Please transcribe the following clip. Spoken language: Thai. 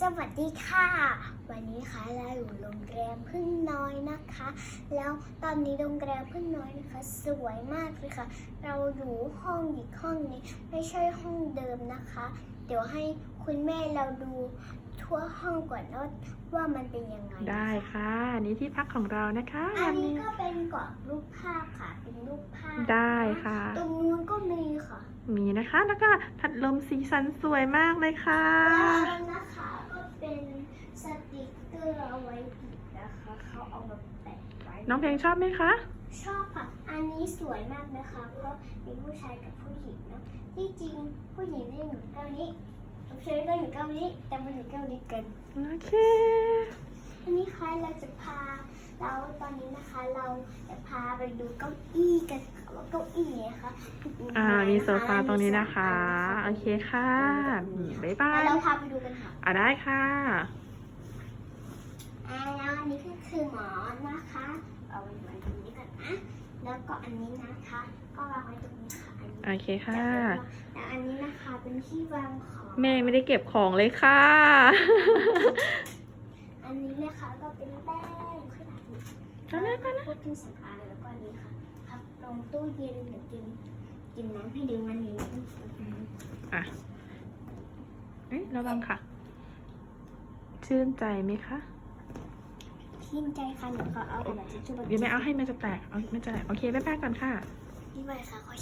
สวัสดีค่ะ วันนี้ค่ะเราอยู่โรงแรมพึ่งน้อยนะคะ แล้วตอนนี้โรงแรมพึ่งน้อยนะคะ สวยมากเลยค่ะ เราอยู่ห้องอีกห้องนี้ไม่ใช่ห้องเดิมนะคะ เดี๋ยวให้คุณแม่เราดูทั่วห้องก่อนว่าว่ามันเป็นยังไงได้ค่ะ อันนี้ที่พักของเรานะคะอันวันนี้นี้ก็เป็นกรอบรูปภาพค่ะ เป็นรูปภาพได้ค่ะ ตรงนู้นก็มีค่ะ มีนะคะแล้วก็พัดลมสีสันสวยมากเลยค่ะแล้วอันนะคะก็ เป็นสติกเกอร์เอาไว้ติดนะคะ เขาเอามาแปะไว้น้องเพลงชอบไหมคะ ชอบค่ะ อันนี้สวยมากนะคะ เพราะมีผู้ชายกับผู้หญิงเนอะที่จริงผู้หญิงได้อยู่เกาหลีผู้ชายก็อยู่เกาหลีแต่มันอยู่เกาหลีเกินโอเคอันนี้ค่ะเราจะพาเราตอนนี้นะคะเราจะพาไปดูเก้าอี้กันค่ะว่าเก้าอี้นะคะอ่ามีโซฟาตรงนี้นะคะ โอเคค่ะอืมบ๊ายบายเราพาไปดูกันค่ะอ่าได้ค่ะอ่าแล้วอันนี้ก็คือหมอนนะคะ เอาไว้ไว้ตรงนี้ก่อนนะ แล้วก็อันนี้นะคะ ก็วางไว้ตรงนี้ค่ะอันนี้โอเคค่ะ แล้วอันนี้นะคะเป็นที่วางของแม่ไม่ได้เก็บของเลยค่ะ อันนี้นะคะก็เป็นแป้งขนาดนี้เอาเลยก่อนนะพวกที่สำอางแล้วก็อันนี้ค่ะครับลงตู้เย็นเดี๋ยวกินกินน้ำให้ดื่มมันนี้ อะเอ้ยระวังค่ะ ชื่นใจไหมคะชื่นใจค่ะหนูขอเอากระดาษทิชชู่มาเดี๋ยวแม่เอาให้แม่จะแตกเอาแม่จะแตกโอเคบ๊ายบายก่อนค่ะ นี่ไปค่ะขอ